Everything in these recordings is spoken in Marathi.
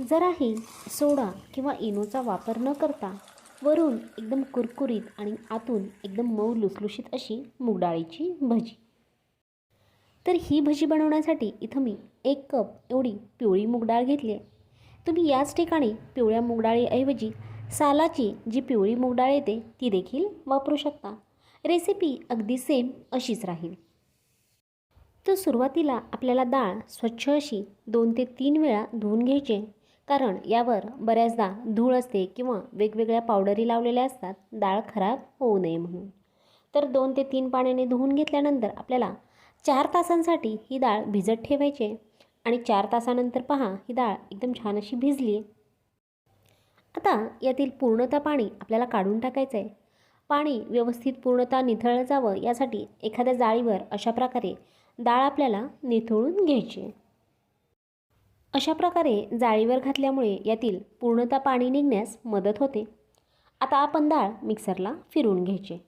जराही सोडा किंवा इनोचा वापर न करता वरून एकदम कुरकुरीत आणि आतून एकदम मऊ लुसलुशीत अशी मूगडाळीची भजी. तर ही भजी बनवण्यासाठी इथं मी एक कप एवढी पिवळी मूगडाळ घेतली आहे. तुम्ही याच ठिकाणी पिवळ्या मूगडाळीऐवजी सालाची जी पिवळी मूगडाळ येते ती देखील वापरू शकता. रेसिपी अगदी सेम अशीच राहील. तर सुरुवातीला आपल्याला डाळ स्वच्छ अशी दोन ते तीन वेळा धुवून घ्यायची आहे. कारण यावर बऱ्याचदा धूळ असते किंवा वेगवेगळ्या पावडरी लावलेल्या असतात डाळ खराब होऊ नये म्हणून. तर दोन ते तीन पाण्याने धुवून घेतल्यानंतर आपल्याला चार तासांसाठी ही डाळ भिजत ठेवायची आहे. आणि चार तासानंतर पहा ही डाळ एकदम छान अशी भिजली आहे आता यातील पूर्णतः पाणी आपल्याला काढून टाकायचं आहे पाणी व्यवस्थित पूर्णता निथळलं जावं यासाठी एखाद्या जाळीवर अशा प्रकारे डाळ आपल्याला निथळून घ्यायची आहे. अशा प्रकारे जाळीवर घातल्यामुळे यातील पूर्णतः पाणी निघण्यास मदत होते. आता आपण डाळ मिक्सरला फिरवून घ्यायची.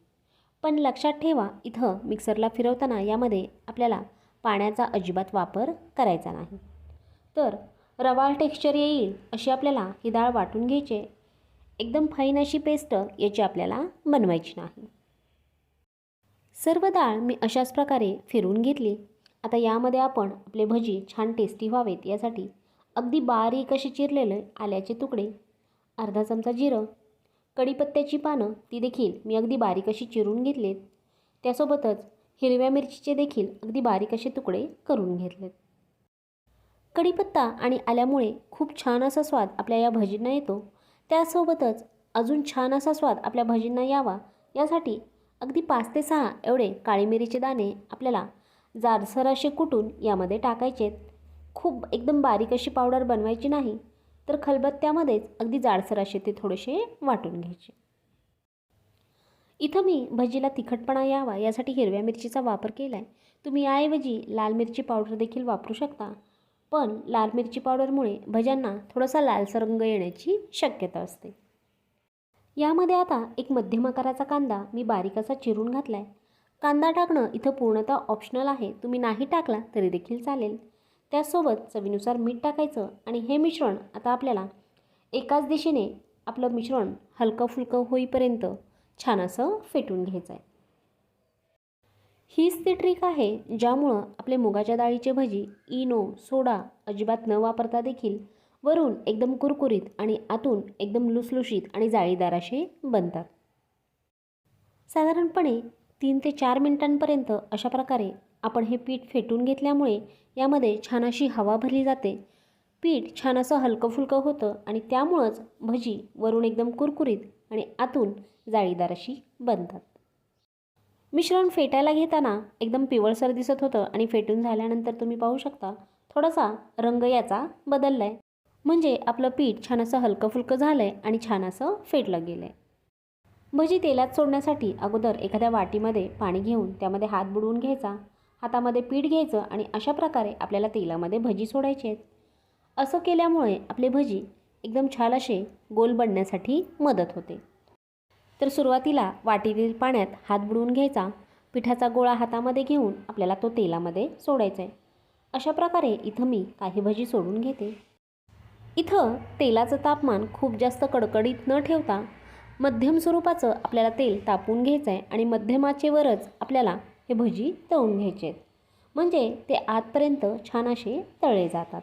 पण लक्षात ठेवा इथं मिक्सरला फिरवताना यामध्ये आपल्याला पाण्याचा अजिबात वापर करायचा नाही. तर रवाळ टेक्स्चर येईल अशी आपल्याला ही डाळ वाटून घ्यायची. एकदम फाईन अशी पेस्ट याची आपल्याला बनवायची नाही. सर्व डाळ मी अशाच प्रकारे फिरवून घेतली. आता यामध्ये आपण आपले भजी छान टेस्टी व्हावेत यासाठी अगदी बारीक असे चिरलेले आल्याचे तुकडे अर्धा चमचा जिरं कढीपत्त्याची पानं ती देखील मी अगदी बारीक अशी चिरून घेतलीत. त्यासोबतच हिरव्या मिरचीचे देखील अगदी बारीक असे तुकडे करून घेतलेत. कढीपत्ता आणि आल्यामुळे खूप छान असा स्वाद आपल्या या भजींना येतो. त्यासोबतच अजून छान असा स्वाद आपल्या भजींना यावा यासाठी अगदी पाच ते सहा एवढे काळी मिरीचे दाणे आपल्याला जाडसर असे कुटून यामध्ये टाकायचे खूप एकदम बारीक अशी पावडर बनवायची नाही तर खलबत्त्यामध्येच अगदी जाडसर असे ते थोडेसे वाटून घ्यायचे. इथं मी भजीला तिखटपणा यावा यासाठी हिरव्या मिरचीचा वापर केला आहे तुम्ही याऐवजी लाल मिरची पावडर देखील वापरू शकता पण लाल मिरची पावडरमुळे भज्यांना थोडासा लालसर रंग येण्याची शक्यता असते. यामध्ये आता एक मध्यम आकाराचा कांदा मी बारीक असा चिरून घातला आहे कांदा टाकणं इथं पूर्णतः ऑप्शनल आहे. तुम्ही नाही टाकला तरी देखील चालेल. त्यासोबत चवीनुसार मीठ टाकायचं आणि हे मिश्रण आता आपल्याला एकाच दिशेने आपलं मिश्रण हलकं फुलकं होईपर्यंत छान असं फेटून घ्यायचं आहे. हीच ती ट्रिक आहे ज्यामुळं आपले मुगाच्या डाळीचे भजी इनो सोडा अजिबात न वापरता देखील वरून एकदम कुरकुरीत आणि आतून एकदम लुसलुशीत आणि जाळीदार असे बनतात. साधारणपणे तीन ते चार मिनिटांपर्यंत अशा प्रकारे आपण हे पीठ फेटून घेतल्यामुळे यामध्ये छान अशी हवा भरली जाते. पीठ छान असं हलकं फुलकं होतं आणि त्यामुळंच भजी वरून एकदम कुरकुरीत आणि आतून जाळीदार अशी बनतात. मिश्रण फेटायला घेताना एकदम पिवळसर दिसत होतं आणि फेटून झाल्यानंतर तुम्ही पाहू शकता थोडासा रंग याचा बदलला आहे म्हणजे आपलं पीठ छान असं हलकं फुलकं झालं आहे आणि छान असं फेटलं गेलं आहे भजी तेलात सोडण्यासाठी अगोदर एखाद्या वाटीमध्ये पाणी घेऊन त्यामध्ये हात बुडवून घ्यायचा. हातामध्ये पीठ घ्यायचं आणि अशा प्रकारे आपल्याला तेलामध्ये भजी सोडायची आहेत. असं केल्यामुळे आपले भजी एकदम छान असे गोल बनण्यासाठी मदत होते. तर सुरुवातीला वाटीतील पाण्यात हात बुडवून घ्यायचा. पिठाचा गोळा हातामध्ये घेऊन आपल्याला तो तेलामध्ये सोडायचा आहे. अशा प्रकारे इथं मी काही भजी सोडून घेते. इथं तेलाचं तापमान खूप जास्त कडकडीत न ठेवता मध्यम स्वरूपाचं आपल्याला तेल तापून घ्यायचं आहे आणि मध्यमाचे वरच आपल्याला हे भजी तळून घ्यायचे आहेत. म्हणजे ते आतपर्यंत छान असे तळले जातात.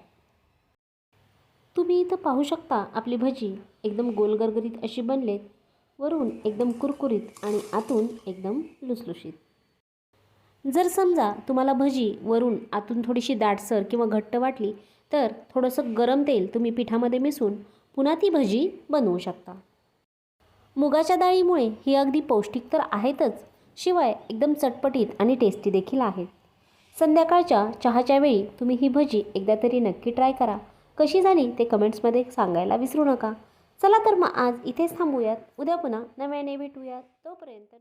तुम्ही इथं पाहू शकता आपली भजी एकदम गोलगरगरीत अशी बनलेत. वरून एकदम कुरकुरीत आणि आतून एकदम लुसलुशीत. जर समजा तुम्हाला भजी वरून आतून थोडीशी दाटसर किंवा घट्ट वाटली तर थोडंसं गरम तेल तुम्ही पिठामध्ये मिसळून पुन्हा ती भजी बनवू शकता. मुगाच्या डाळीमुळे ही अगदी पौष्टिक तर आहेतच शिवाय एकदम चटपटीत आणि टेस्टी देखील आहेत संध्याकाळच्या चहाच्या वेळी तुम्ही ही भजी एकदा तरी नक्की ट्राय करा. कशी झाली ते कमेंट्समध्ये सांगायला विसरू नका. चला तर मग आज इथेच थांबूयात. उद्या पुन्हा नव्याने भेटूयात. तोपर्यंत